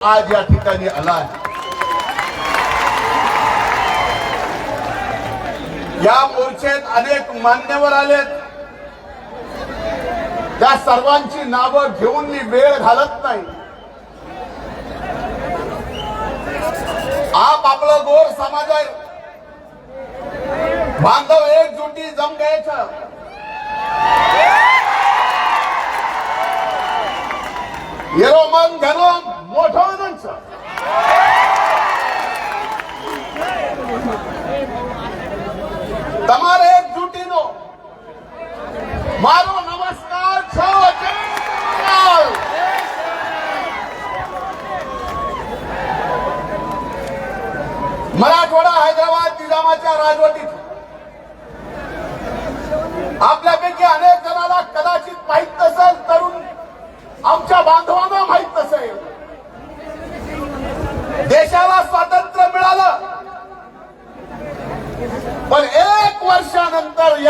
आज या ठिकाणी आला या मोर्चेत अनेक मान्यवर आलेत. त्या सर्वांची नावं घेऊन मी वेळ घालत नाही. आप आपलं गोर समाज आहे बांधव एकजुटी जम घ्यायचं. येरो मन. घनो मोठं म्हणायचं તમારે એકજૂટીનો મારો નમસ્કાર છો જય જવાહરલાલ. मराठवाडा हैदराबाद निजामाच्या राजवटीत आपल्यापैकी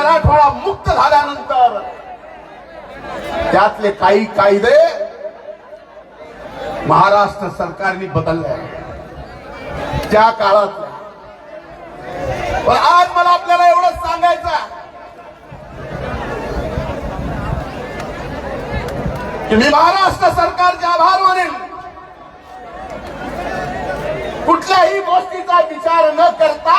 मराठवाडा मुक्त झाल्यानंतर त्यातले काही कायदे महाराष्ट्र सरकारने बदलले त्या काळात पण आज मला आपल्याला एवढंच सांगायचं की मी महाराष्ट्र सरकारचे आभार मानेन कुठल्याही गोष्टीचा विचार न करता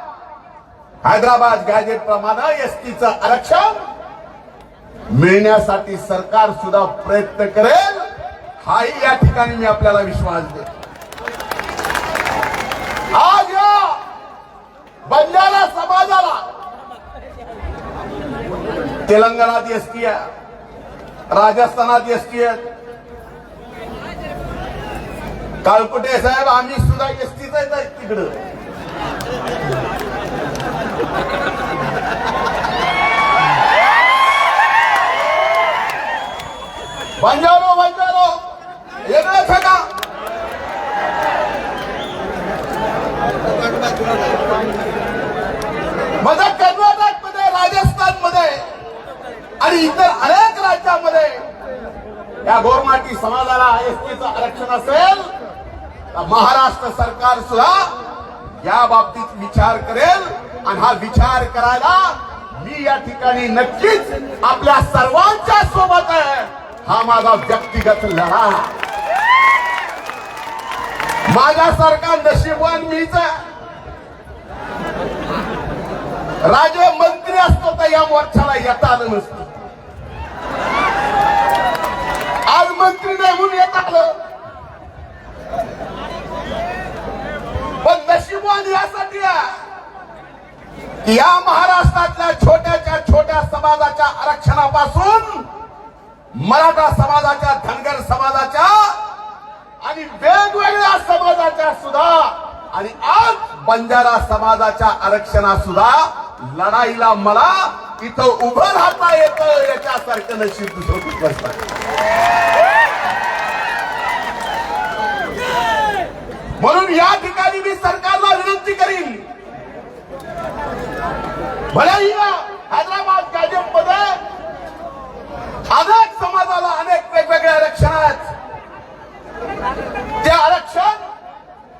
हैदराबाद गॅजेट प्रमाणे एसटीचं आरक्षण मिळण्यासाठी सरकार सुद्धा प्रयत्न करेल. हाही या ठिकाणी मी आपल्याला विश्वास देतो. आज या बंजारा समाजाला तेलंगणात एसटी आहे राजस्थानात एसटी आहे. काळकुटे साहेब आम्ही सुद्धा एसटीच तिकडं. बंजारो बंजारो वेगळंच आहे का कर्नाटकमध्ये राजस्थानमध्ये आणि इतर अनेक राज्यामध्ये या गोरमाटी समाजाला एसटीचं आरक्षण असेल तर महाराष्ट्र सरकार सुद्धा या बाबतीत विचार करेल. आणि हा विचार करायला मी या ठिकाणी नक्कीच आपल्या सर्वांच्या सोबत आहे. हा माझा व्यक्तिगत लढा. माझ्यासारखा नशीबवान मीच आहे. राजमंत्री असतो तर या मोर्चाला येता आलं या महाराष्ट्रातल्या छोट्याच्या छोट्या समाजाच्या आरक्षणापासून मराठा समाजाच्या धनगर समाजाच्या आणि वेगवेगळ्या समाजाच्या सुद्धा आणि आज बंजारा समाजाच्या आरक्षणा सुद्धा लढाईला मला इथं उभं राहता येतं याच्यासारखं नशीब दुसरं म्हणून या ठिकाणी मी सरकारला विनंती करीन. या हैदराबाद गॅजेट अनेक समाजाला अनेक वेगवेगळे आरक्षण आहेत. ते आरक्षण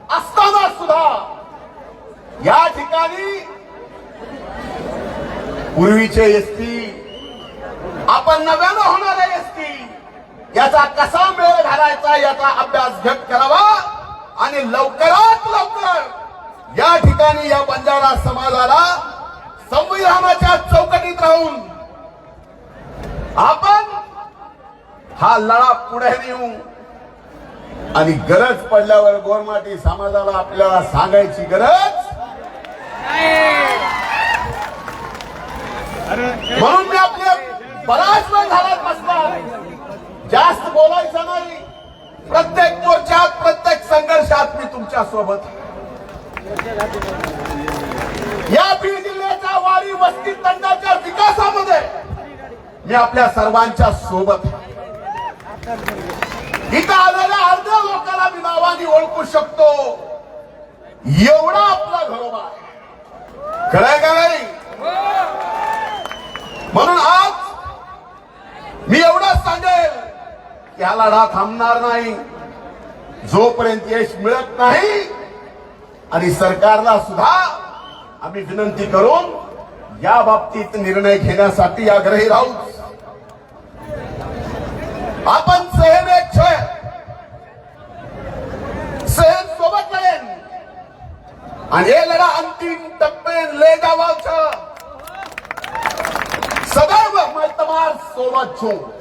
असताना सुद्धा या ठिकाणी पूर्वीचे एसटी आपण नव्यानं होणारे एसटी याचा कसा मेळ घालायचा याचा अभ्यास घट करावा आणि लवकरात लवकर या ठिकाणी या बंजारा समाजाला संविधानाच्या चौकटीत राहून आपण हा लढा पुढे नेऊ. आणि गरज पडल्यावर गोरमाटी समाजाला आपल्याला सांगायची गरज म्हणून मी आपल्या बराच वेळ झाला बसला जास्त बोलायचं नाही. प्रत्येक मोर्चात प्रत्येक संघर्षात मी तुमच्यासोबत या पिढी जिल्ह्याच्या वस्ती तंडाच्या विकासामध्ये मी आपल्या सर्वांच्या सोबत इथं आलेल्या अर्ध्या लोकांना मी नावाने ओळखू शकतो. एवढा आपला घरोबा आहे. खरंय का नाही? म्हणून आज मी एवढंच सांगेल की हा लढा थांबणार नाही. जोपर्यंत यश मिळत नाही आणि सरकारला सुद्धा आम्ही विनंती करून या बाबतीत निर्णय घेण्यासाठी आग्रही राहू. आपण सहन एक सहन सोबत लढेन आणि हे लढा अंतिम टप्पे ले जावाचं सदैव मैं तुम्हार सोबत છું